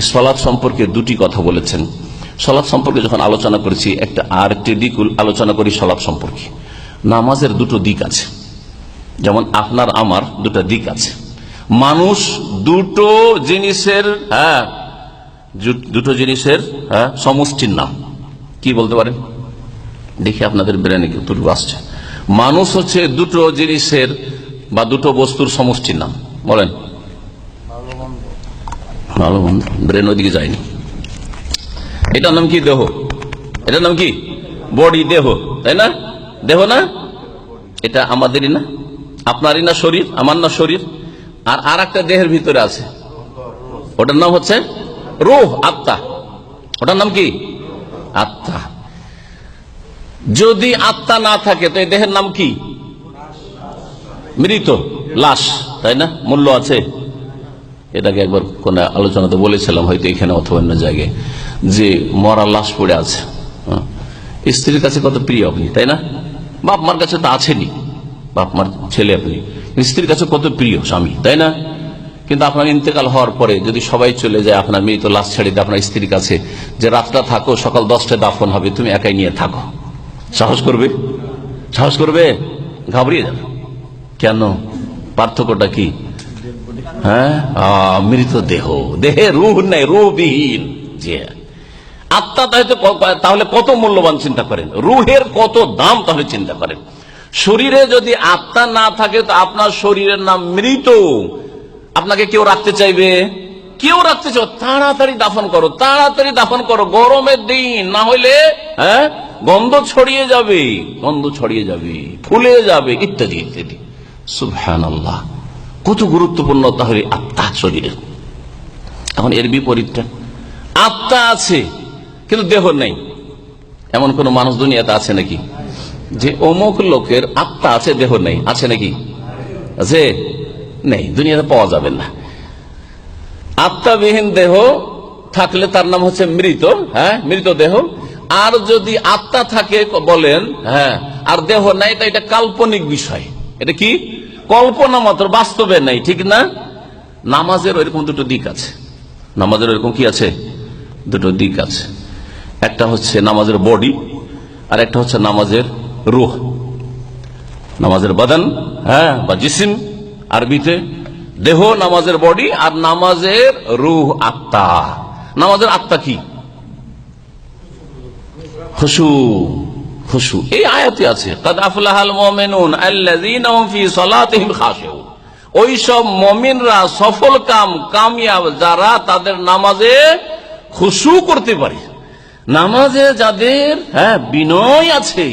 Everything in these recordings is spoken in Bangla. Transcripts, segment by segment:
সলাৎ সম্পর্কে দুটি কথা বলেছেন। সলাৎ সম্পর্কে যখন আলোচনা করেছি, একটা আর একটি দিক আলোচনা করি সলাৎ সম্পর্কে। নামাজের দুটো দিক আছে। যেমন আপনার, আমার দুটো দিক আছে। মানুষ দুটো জিনিসের হ্যাঁ দুটো জিনিসের হ্যাঁ সমষ্টির নাম। কি বলতে পারেন? দেখি আপনাদের ব্রেনে উত্তর আসছে। মানুষ হচ্ছে দুটো জিনিসের বা দুটো বস্তুর সমষ্টির নাম। বলেন। ভালো মন্দ ব্রেন ওইদিকে যায়নি। এটার নাম কি দেহ? এটার নাম কি? বডি, দেহ। তাই না? দেহ না? এটা আমাদেরই না। আপনারই না শরীর, আমার না শরীর। আর আর একটা দেহের ভিতরে আছে। ওটার নাম হচ্ছে রোহ, আত্মা। ওটার নাম কি? আত্মা। যদি আত্মা না থাকে, তো এই দেহের নাম কি? মৃত, লাশ। তাই না? মূল্য আছে। এটাকে একবার কোন আলোচনাতে বলেছিলাম হয়তো এখানে অথবা অন্য জায়গায় যে মরা লাশ পড়ে আছে। স্ত্রীর কাছে কত প্রিয় আপনি, তাই না? বাপ মার কাছে তো আছেনি বাপ মার ছেলে আপনি। স্ত্রীর কাছে কত প্রিয় স্বামী, তাই না? কিন্তু আপনার ইন্তেকাল হওয়ার পরে যদি সবাই চলে যায়, আপনার মেয়ে তো লাশ ছেড়ে আপনার স্ত্রীর কাছে, যে রাতটা থাকো, সকাল দশটায় দাফন হবে, তুমি একাই নিয়ে থাকো। সাহস করবে? সাহস করবে? ঘাবড়িয়ে যাবে। কেন? পার্থক্যটা কি? হ্যাঁ? মৃত দেহ। দেহে রুহ নেই, রুহবিহীন। জি। আত্মা তাহলে তাহলে কত মূল্যবান চিন্তা করেন? রুহের কত দাম তাহলে চিন্তা করেন? শরীরে যদি আত্মা না থাকে, তো আপনার শরীরের নাম মৃত। আপনাকে কেউ রাখতে চাইবে? কেউ রাখতে চাও তাড়াতাড়ি দাফন করো, তাড়াতাড়ি দাফন করো। গরমের দিন, না হলে হ্যাঁ? গন্ধ ছড়িয়ে যাবে, গন্ধ ছড়িয়ে যাবে, ফুলে যাবে, ইত্যাদি ইত্যাদি। সুবহান আল্লাহ কত গুরুত্বপূর্ণ তাহলে আত্মা শরীরের। এখন এর বিপরীতটা, আত্মা আছে, কিন্তু দেহ নেই। এমন কোন মানুষ দুনিয়াতে আছে নাকি? যে অমুক লোকের আত্মা আছে, দেহ নেই, আছে নাকি? আছে? নেই, দুনিয়াতে পাওয়া যাবে না। আত্মাবিহীন দেহ থাকলে তার নাম হচ্ছে মৃত হ্যাঁ মৃত দেহ। আর যদি আত্মা থাকে, বলেন হ্যাঁ আর দেহ নাই এটা কাল্পনিক বিষয়। এটা কি? কল্পনা মাত্র, বাস্তবে নাই, ঠিক না? নামাজের ওইরকম দুটো দিক আছে। নামাজের ওইরকম কি আছে? দুটো দিক আছে। একটা হচ্ছে নামাজের বডি, আর একটা হচ্ছে নামাজের রুহ। নামাজের বাদান হ্যাঁ বা জিসিম, আরবিতে দেহ, নামাজের বডি, আর নামাজের রুহ, আত্মা। নামাজের আত্মা কি? খুশু। খুশু। এই আয়াতে আছে সালাতিহিম খাশিউন। ওই সব মুমিনরা সফল কাম, কামিয়াব যারা তাদের নামাজে খুশু করতে পারে। নামাজে যাদের হ্যাঁ বিনয় আছে,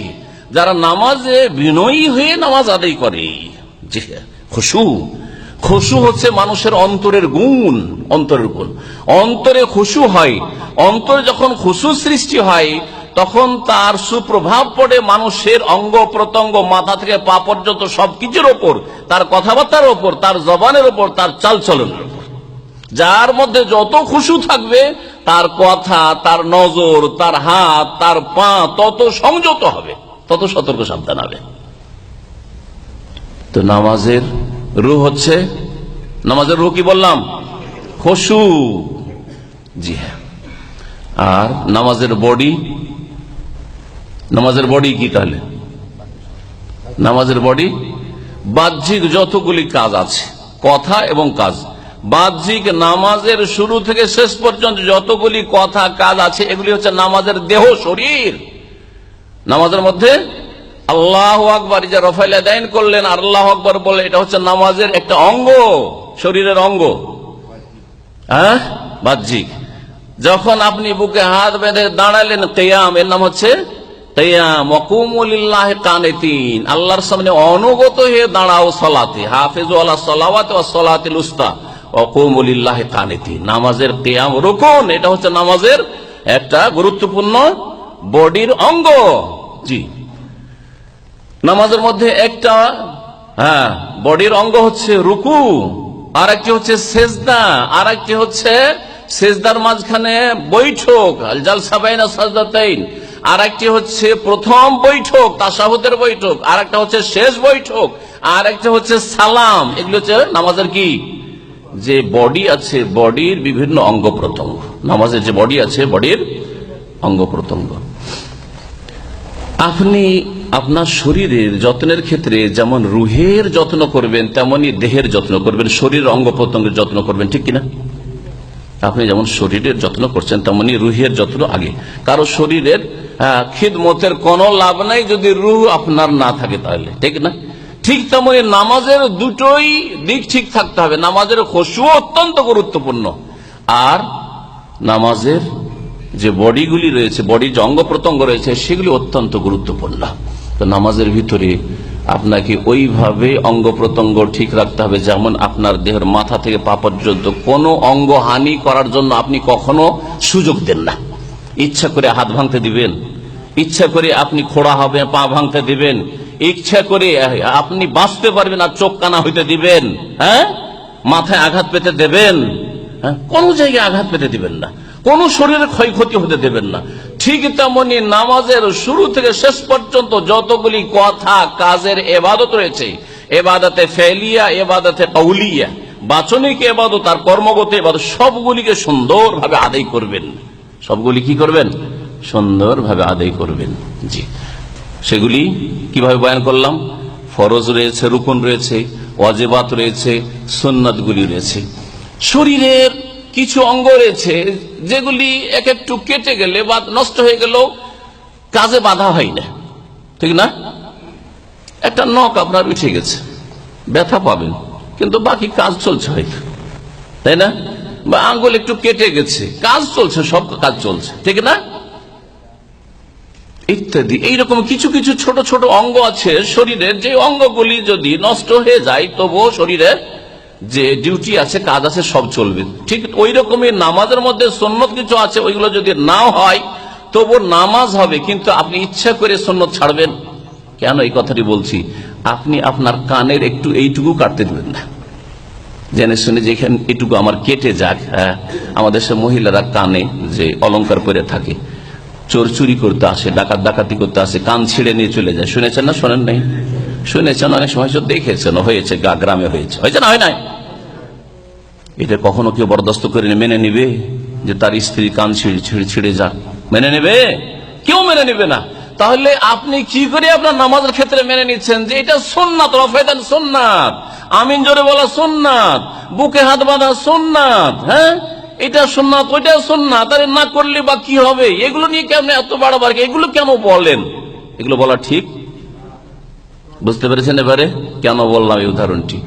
যারা নামাজে বিনয়ী হয়ে নামাজ আদায় করে খুশু। খুশু হচ্ছে মানুষের অন্তরের গুণ অন্তরের গুণ অন্তরে খুশু হয়, অন্তরে যখন খুশু সৃষ্টি হয় তখন তার সুপ্রভাব পড়ে মানুষের অঙ্গ প্রত্যঙ্গ, মাথা থেকে পা পর্যন্ত সবকিছুর ওপর, তার কথাবার্তার ওপর, তার জবানের ওপর, তার চালচলনের ওপর। যার মধ্যে যত খুশু থাকবে, তার কথা, তার নজর, তার হাত, তার পা তত সংযত হবে, তত সতর্ক সাবধান হবে। তো নামাজের রু হচ্ছে, নামাজের রু কি বললাম? খুশু। জি হ্যাঁ। আর নামাজের বডি নামাজের বডি কি তাহলে? নামাজের বডি বাহ্যিক যতগুলি কাজ আছে, কথা এবং কাজ, বাহ্যিক নামাজের শুরু থেকে শেষ পর্যন্ত যতগুলি কথা, কাজ আছে, এগুলি হচ্ছে নামাজের দেহ, শরীর। নামাজের মধ্যে আল্লাহ আকবর যে রফাইলা দাইন করলেন আর আল্লাহ আকবর বলে এটা হচ্ছে নামাজের একটা অঙ্গ, শরীরের অঙ্গ। হ্যাঁ? বাহ্যিক। যখন আপনি বুকে হাত বেঁধে দাঁড়ালেন, কেয়াম, এর নাম হচ্ছে আল্লাহর সামনে অনুগত হয়ে দাঁড়াও সলাতে। হাফেজ সলাওয়াতে ও সলাতিল উস্তা। অকুমুলিল্লাহ কানেতিন। নামাজের কেয়াম, রুকুন, এটা হচ্ছে নামাজের একটা গুরুত্বপূর্ণ বডির অঙ্গ। জি। নামাজের মধ্যে একটা হ্যাঁ বডির অঙ্গ হচ্ছে রুকু। আর একটি হচ্ছে সেজদা। আর একটি হচ্ছে সেজদার মাঝখানে বৈঠক। জাল সাবাইনা সাজদাতাইন। আর একটি হচ্ছে প্রথম বৈঠক, তাসাহুদের বৈঠক আর একটা হচ্ছে শেষ বৈঠক আর একটা হচ্ছে সালাম। এগুলো হচ্ছে নামাজের কি? যে বডি আছে বডির বিভিন্ন অঙ্গ প্রত্যঙ্গ। নামাজের যে বডি আছে বডির অঙ্গ প্রত্যঙ্গ। আপনি আপনার শরীরের যত্নের ক্ষেত্রে যেমন রুহের যত্ন করবেন, তেমনি দেহের যত্ন করবেন শরীর অঙ্গ প্রত্যঙ্গের যত্ন করবেন, ঠিক কিনা? আপনি যেমন শরীরের যত্ন করছেন, তেমনি রুহের যত্ন আগে। কারও শরীরের খিদমতের কোনো লাভ নাই যদি রুহ আপনার না থাকে তাহলে। ঠিক না? ঠিক তেমনি নামাজের দুটোই দিক ঠিক থাকতে হবে। নামাজের খসু অত্যন্ত গুরুত্বপূর্ণ। আর নামাজের যে বডিগুলি রয়েছে বডির যে অঙ্গ প্রত্যঙ্গ রয়েছে, সেগুলি অত্যন্ত গুরুত্বপূর্ণ। তো নামাজের ভিতরে আপনাকে ওইভাবে অঙ্গ প্রত্যঙ্গ ঠিক রাখতে হবে, যেমন আপনার দেহের মাথা থেকে পা পর্যন্ত কোনো অঙ্গ হানি করার জন্য আপনি কখনো সুযোগ দেন না। ইচ্ছা করে হাত ভাঙতে দিবেন ইচ্ছা করে আপনি খোড়া হবে পা ভাঙতে দিবেন। ইচ্ছা করে, আপনি বাঁচতে পারবেন আর চোখ কানা হইতে দিবেন হ্যাঁ? মাথায় আঘাত পেতে দেবেন হ্যাঁ? কোন জায়গায় আঘাত পেতে দিবেন না। কোন শরীরে ক্ষয়ক্ষতি হতে দেবেন না। ঠিক তেমনি নামাজের শুরু থেকে শেষ পর্যন্ত যতগুলি কথা কাজের এবাদত রয়েছে, এবাদতে ফেলিয়া, এবাদতে কৌলিয়া বাচনিক এবাদত আর কর্মগত এবাদত, সবগুলিকে সুন্দরভাবে আদায় করবেন। সবগুলি কি করবেন? সুন্দরভাবে আদায় করবেন। জি। সেগুলি কীভাবে বয়ান করলাম? ফরজ রয়েছে, রুকন রয়েছে অজেবাত রয়েছে, সুন্নাতগুলি রয়েছে। শরীরের কিছু অঙ্গ রয়েছে, যেগুলি এক একটু কেটে গেলে বা নষ্ট হয়ে গেল কাজে বাধা হয় না। ঠিক না? একটা নখ আপনার উঠে গেছে, ব্যথা পাবেন, কিন্তু বাকি কাজ চলছে হয়তো। তাই না? বা আঙ্গুল একটু কেটে গেছে, কাজ চলছে, সব কাজ চলছে। ঠিক না? ইত্যাদি। এইরকম কিছু কিছু ছোট ছোট অঙ্গ আছে শরীরের। যে অঙ্গগুলি যদি নষ্ট হয়ে যায়, তবুও শরীরের যে ডিউটি আছে, কাজ আছে, সব চলবে। ঠিক ওই রকমই নামাজের মধ্যে সন্ন্যত কিছু আছে, ওইগুলো যদি নাও হয় তবু নামাজ হবে, কিন্তু আপনি ইচ্ছা করে সন্ন্যত ছাড়বেন। কেন এই কথাটি বলছি? আপনি আপনার কানের একটু এইটুকু কাটতে দেবেন না। জেনে শুনে যেখানে এটুকু আমার কেটে যাক হ্যাঁ। আমাদের সে মহিলারা কানে যে অলংকার করে থাকে। চোর চুরি করতে আসে, ডাকাত ডাকাতি করতে আসে, কান ছিঁড়ে নিয়ে চলে যায়। শুনেছেন না? শোনেন নাই? শুনেছেন? অনেক সময় দেখেছেন। হয়েছে, গা গ্রামে হয়েছে। হয়েছে না? হয় নাই? এটা কখনো কেউ বরদাস্ত করে মেনে নিবে? যে তার স্ত্রী কান ছিঁড়ে ছিঁড়ে ছিঁড়ে যাক। মেনে নেবে? কেউ মেনে নেবে না। তাহলে আপনি কি করে আপনার নামাজের ক্ষেত্রে মেনে নিচ্ছেন যে এটা সোননাথ রফেদান সোননাথ আমিন জোরে বলা সোননাথ বুকে হাত বাঁধা সোননাথ হ্যাঁ? এটা সোননাথ ওইটা সোননাথ আরে না করলে বা কি হবে? এগুলো নিয়ে কেমন এত বাড়াবার এগুলো কেন বলেন? এগুলো বলা ঠিক? বুঝতে পেরেছেন এবারে? কেন বললাম এই উদাহরণটি?